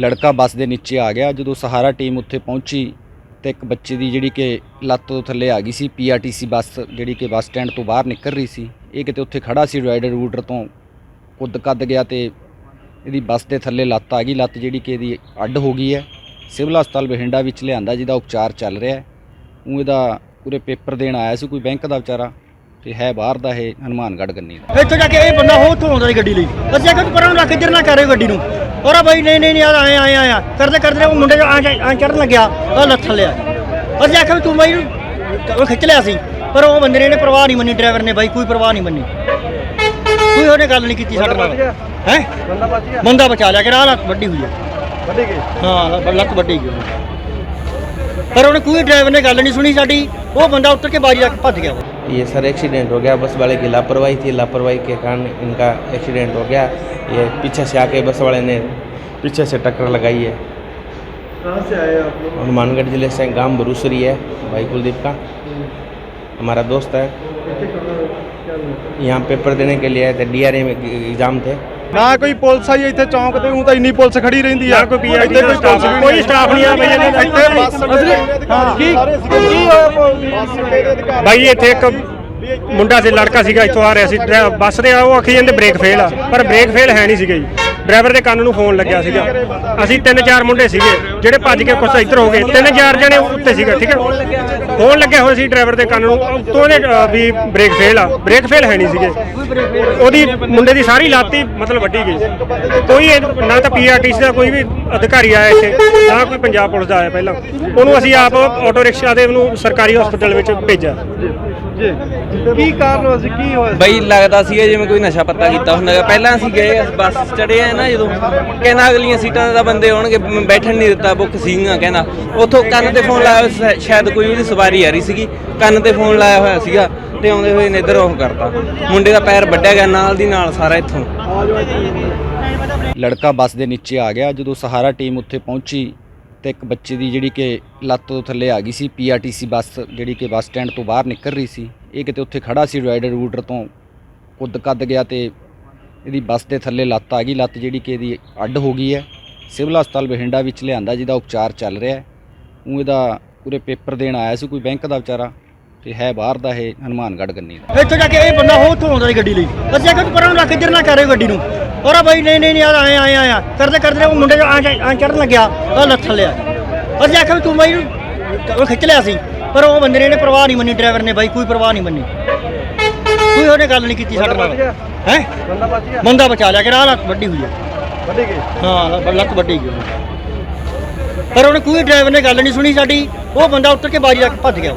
ਲੜਕਾ ਬੱਸ ਦੇ ਨੀਚੇ ਆ ਗਿਆ। ਜਦੋਂ ਸਹਾਰਾ ਟੀਮ ਉੱਥੇ ਪਹੁੰਚੀ ਤੇ ਇੱਕ ਬੱਚੇ ਦੀ ਜਿਹੜੀ ਕਿ ਲੱਤ ਤੋਂ ਥੱਲੇ ਆ ਗਈ ਸੀ ਪੀਆਰਟੀਸੀ ਬੱਸ ਜਿਹੜੀ ਕਿ ਬੱਸ ਸਟੈਂਡ ਤੋਂ ਬਾਹਰ ਨਿਕਲ ਰਹੀ ਸੀ। ਇਹ ਕਿਤੇ ਉੱਥੇ ਖੜਾ ਸੀ ਡਿਵਾਈਡਰ ਰੂਡਰ ਤੋਂ ਕੁੱਦ ਕੱਦ ਗਿਆ ਤੇ ਇਹਦੀ ਬੱਸ ਦੇ ਥੱਲੇ ਲੱਤ ਆ ਗਈ। ਲੱਤ ਜਿਹੜੀ ਕਿ ਇਹਦੀ ਅੱਡ ਹੋ ਗਈ ਹੈ। ਸਿਵਲ ਹਸਪਤਾਲ ਬਠਿੰਡਾ ਵਿੱਚ ਲਿਆਂਦਾ, ਜਿਹਦਾ ਉਪਚਾਰ ਚੱਲ ਰਿਹਾ ਹੈ। ਉਹ ਇਹਦਾ ਪੂਰੇ ਪੇਪਰ ਦੇਣ ਆਇਆ ਸੀ, ਕੋਈ ਬੈਂਕ ਦਾ ਵਿਚਾਰਾ। ਤੇ ਹੈ ਬਾਹਰ ਦਾ ਇਹ ਹਨੂਮਾਨਗੜ੍ਹ ਗੰਨੀ ਦਾ। ਇੱਥੋਂ ਜਾ ਕੇ ਇਹ ਬੰਦਾ ਹੋ ਉੱਥੋਂ ਆਉਂਦਾ ਸੀ ਗੱਡੀ ਲਈ। ਅਸੀਂ ਆਖਿਆ ਤੂੰ ਪਰਾਂ ਨੂੰ ਰੱਖ ਇੱਧਰ ਨਾ ਕਰੇ ਗੱਡੀ ਨੂੰ। ਔਰ ਆ ਬਾਈ ਨਹੀਂ ਨਹੀਂ ਨਹੀਂ ਆਏ ਆਏ ਆਏ ਆ ਕਰਦੇ ਕਰਦੇ ਉਹ ਮੁੰਡੇ ਆ ਆ ਚੜਨ ਲੱਗਿਆ ਉਹ ਲੱਥ ਲਿਆ ਅਸੀਂ ਆਖਿਆ ਤੂੰ ਬਾਈ ਨੂੰ ਉਹ ਖਿੱਚ ਲਿਆ ਸੀ ਪਰ ਉਹ ਬੰਦੇ ਨੇ ਪਰਵਾਹ ਨਹੀਂ ਮੰਨੀ ਡਰਾਈਵਰ ਨੇ ਬਾਈ ਕੋਈ ਪਰਵਾਹ ਨਹੀਂ ਮੰਨੀ। ਕੋਈ ਉਹਨੇ ਗੱਲ ਨਹੀਂ ਕੀਤੀ ਸਾਡੇ ਨਾਲ। ਹੈ? ਬੰਦਾ ਬਚ ਗਿਆ। ਬੰਦਾ ਬਚਾ ਲਿਆ ਕਿ ਆਹ ਲੱਤ ਵੱਡੀ ਹੋਈ ਹੈ ਵੱਡੇ ਗਏ ਹਾਂ ਲੱਤ- ਵੱਡੀ ਗਈ। ਪਰ ਉਹਨੇ ਕੋਈ ਡਰਾਈਵਰ ਨੇ ਗੱਲ ਨਹੀਂ ਸੁਣੀ ਸਾਡੀ। ਉਹ ਬੰਦਾ ਉੱਤਰ ਕੇ ਬਾਰੀ ਰੱਖ ਭੱਜ ਗਿਆ। ये सर एक्सीडेंट हो गया बस वाले की लापरवाही थी। लापरवाही के कारण इनका एक्सीडेंट हो गया। ये पीछे से आके बस वाले ने पीछे से टक्कर लगाई है। कहाँ से आए आप लोग? हनुमानगढ़ ज़िले से गाँव बरूसरी है भाई कुलदीप का। हमारा दोस्त है। यहाँ पेपर देने के लिए आए थे डीआरए में एग्ज़ाम थे। ਨਾ ਕੋਈ ਪੁਲਿਸ ਆਈ ਇੱਥੇ ਚੌਂਕ ਤੇ ਉਹ ਤਾਂ ਇੰਨੀ ਪੁਲਿਸ ਖੜੀ ਰਹਿੰਦੀ ਆ। ਕੋਈ ਪੀਆਈਡੀ ਦਾ ਸਟਾਫ ਕੋਈ ਸਟਾਫ ਨਹੀਂ ਆ ਬਈ ਇੱਥੇ ਬੱਸ ਹਾਂ ਕੀ ਕੀ ਹੋਇਆ ਬਾਈ ਇੱਥੇ ਇੱਕ ਮੁੰਡਾ ਸੀ ਲੜਕਾ ਸੀਗਾ ਇੱਥੋਂ ਆ ਰਿਹਾ ਸੀ। ਬੱਸ ਦੇ ਆ ਉਹ ਆਖੀ ਜਾਂਦੇ ਬ੍ਰੇਕ ਫੇਲ ਆ। ਪਰ ਬ੍ਰੇਕ ਫੇਲ ਹੈ ਨਹੀਂ ਸੀਗਾ ਜੀ। ਡਰਾਈਵਰ ਦੇ ਕੰਨ ਨੂੰ ਫੋਨ ਲੱਗਿਆ ਸੀਗਾ। ਅਸੀਂ ਤਿੰਨ ਚਾਰ ਮੁੰਡੇ ਸੀਗੇ, ਜਿਹੜੇ ਭੱਜ ਕੇ ਕੁਛ ਇੱਧਰ ਹੋ ਗਏ। ਤਿੰਨ ਚਾਰ ਜਣੇ ਉੱਤੇ ਸੀਗਾ, ਠੀਕ ਹੈ? ਫੋਨ ਲੱਗਿਆ ਹੋਇਆ ਸੀ ਡਰਾਈਵਰ ਦੇ ਕੰਨ ਨੂੰ। ਤੋਂ ਉਹਦੇ ਵੀ ਬ੍ਰੇਕ ਫੇਲ ਆ। ਬ੍ਰੇਕ ਫੇਲ ਹੈ ਨਹੀਂ ਸੀਗੇ। ਉਹਦੀ ਮੁੰਡੇ ਦੀ ਸਾਰੀ ਲਾਤੀ, ਮਤਲਬ ਵੱਡੀ ਗਈ। ਕੋਈ ਨਾ ਤਾਂ ਪੀਆਰਟੀਸੀ ਦਾ ਕੋਈ ਵੀ ਅਧਿਕਾਰੀ ਆਇਆ ਇੱਥੇ, ਨਾ ਕੋਈ ਪੰਜਾਬ ਪੁਲਿਸ ਦਾ ਆਇਆ ਪਹਿਲਾਂ। ਉਹਨੂੰ ਅਸੀਂ ਆਪ ਆਟੋ ਰਿਕਸ਼ਾ ਦੇ ਉਹਨੂੰ ਸਰਕਾਰੀ ਹਸਪੀਟਲ ਵਿੱਚ ਭੇਜਿਆ। ਜੀ। ਕੀ ਕਾਰਨ ਹੋਇਆ ਸੀ? ਕੀ ਹੋਇਆ ਸੀ? ਬਈ ਲੱਗਦਾ ਸੀਗਾ ਜਿਵੇਂ ਕੋਈ ਨਸ਼ਾ ਪੱਤਾ ਕੀਤਾ ਹੁੰਦਾ ਹੈਗਾ ਪਹਿਲਾਂ ਅਸੀਂ ਗਏ ਅਸੀਂ ਬੱਸ 'ਚ ਚੜੇ ਆ ਨਾ ਜਦੋਂ। ਕਹਿੰਦਾ ਅਗਲੀਆਂ ਸੀਟਾਂ ਤੇ ਤਾਂ ਬੰਦੇ ਹੋਣਗੇ ਮ- ਬੈਠਣ ਨਹੀਂ ਦਿੱਤਾ ਬੁੱਕ ਸੀਗੀਆਂ ਕਹਿੰਦਾ। ਉੱਥੋਂ ਕੰਨ ਤੇ ਫੋਨ ਲਾਇਆ ਹੋਇਆ ਸੀ, ਸ਼ਾਇਦ ਕੋਈ ਉਹਦੀ ਸਵਾਰੀ ਆ ਰਹੀ ਸੀਗੀ। ਕੰਨ ਤੇ ਫੋਨ ਲਾਇਆ ਹੋਇਆ ਸੀਗਾ ਤੇ ਆਉਂਦੇ ਹੋਏ ਨੇ ਇੱਧਰ ਉਹ ਕਰਤਾ। ਮੁੰਡੇ ਦਾ ਪੈਰ ਵੱਢਿਆ ਗਿਆ ਨਾਲ ਦੀ ਨਾਲ ਸਾਰਾ ਇੱਥੋਂ। ਲੜਕਾ ਬੱਸ ਦੇ ਨੀਚੇ ਆ ਗਿਆ। ਜਦੋਂ ਸਹਾਰਾ ਟੀਮ ਉੱਥੇ ਪਹੁੰਚੀ ਤੇ ਇੱਕ ਬੱਚੇ ਦੀ ਜਿਹੜੀ ਕਿ ਲੱਤ ਤੋਂ ਥੱਲੇ ਆ ਗਈ ਸੀ ਪੀਆਰਟੀਸੀ ਬੱਸ ਜਿਹੜੀ ਕਿ ਬੱਸ ਸਟੈਂਡ ਤੋਂ ਬਾਹਰ ਨਿਕਲ ਰਹੀ ਸੀ। ਇਹ ਕਿਤੇ ਉੱਥੇ ਖੜਾ ਸੀ ਡਿਵਾਈਡਰ ਰੂਟਰ ਤੋਂ ਕੁੱਦ ਕੱਦ ਗਿਆ ਤੇ ਇਹਦੀ ਬੱਸ ਦੇ ਥੱਲੇ ਲੱਤ ਆ ਗਈ। ਲੱਤ ਜਿਹੜੀ ਕਿ ਇਹਦੀ ਅੱਡ ਹੋ ਗਈ ਹੈ। ਸਿਵਲ ਹਸਪਤਾਲ ਬਠਿੰਡਾ ਵਿੱਚ ਲਿਆਂਦਾ ਜਿਹਦਾ ਉਪਚਾਰ ਚੱਲ ਰਿਹਾ ਹੈ। ਉਹ ਇਹਦਾ ਪੂਰੇ ਪੇਪਰ ਦੇਣ ਆਇਆ ਸੀ ਕੋਈ ਬੈਂਕ ਦਾ ਵਿਚਾਰਾ ਤੇ ਹੈ ਬਾਹਰ ਦਾ ਇਹ ਹਨੂਮਾਨਗੜ੍ਹ ਗੰਨੀ ਦਾ। ਇੱਥੋਂ ਜਾ ਕੇ ਇਹ ਬੰਦਾ ਹੋ ਉੱਥੋਂ ਆਉਂਦਾ ਸੀ ਗੱਡੀ ਲਈ। ਅਸੀਂ ਆਖਿਆ ਪਰਾਂ ਨੂੰ ਰੱਖ, ਇੱਧਰ ਨਾ ਕਰੇ ਗੱਡੀ ਨੂੰ। ਆ ਬਾਈ ਨਹੀਂ ਨਹੀਂ ਨਹੀਂ ਆਏ ਆਏ ਆਏ ਆ। ਕਰਦੇ ਕਰਦੇ ਉਹ ਮੁੰਡੇ ਆ ਆ ਚੜਨ ਲੱਗਿਆ ਉਹ ਲੱਥ ਲਿਆ ਅਸੀਂ ਆਖਿਆ ਵੀ ਤੂੰ ਬਾਈ ਨੂੰ ਉਹ ਖਿੱਚ ਲਿਆ ਸੀ ਪਰ ਉਹ ਬੰਦੇ ਨੇ ਇਹਨੇ ਪਰਵਾਹ ਨਹੀਂ ਮੰਨੀ ਡਰਾਈਵਰ ਨੇ ਬਾਈ ਕੋਈ ਪਰਵਾਹ ਨਹੀਂ ਮੰਨੀ। ਕੋਈ ਉਹਨੇ ਗੱਲ ਨਹੀਂ ਕੀਤੀ ਸਾਡੇ ਨਾਲ। ਹੈ? ਬੰਦਾ ਬਚ ਗਿਆ। ਬੰਦਾ ਬਚਾ ਲਿਆ ਕਿ ਆਹ ਲੱਤ ਵੱਡੀ ਹੋਈ ਹੈ ਵੱਡੇ ਗਏ ਹਾਂ ਲੱਤ- ਵੱਡੀ ਗਈ। ਪਰ ਉਹਨੇ ਕੋਈ ਡਰਾਈਵਰ ਨੇ ਗੱਲ ਨਹੀਂ ਸੁਣੀ ਸਾਡੀ। ਉਹ ਬੰਦਾ ਉੱਤਰ ਕੇ ਬਾਰੀ ਰੱਖ ਭੱਜ ਗਿਆ।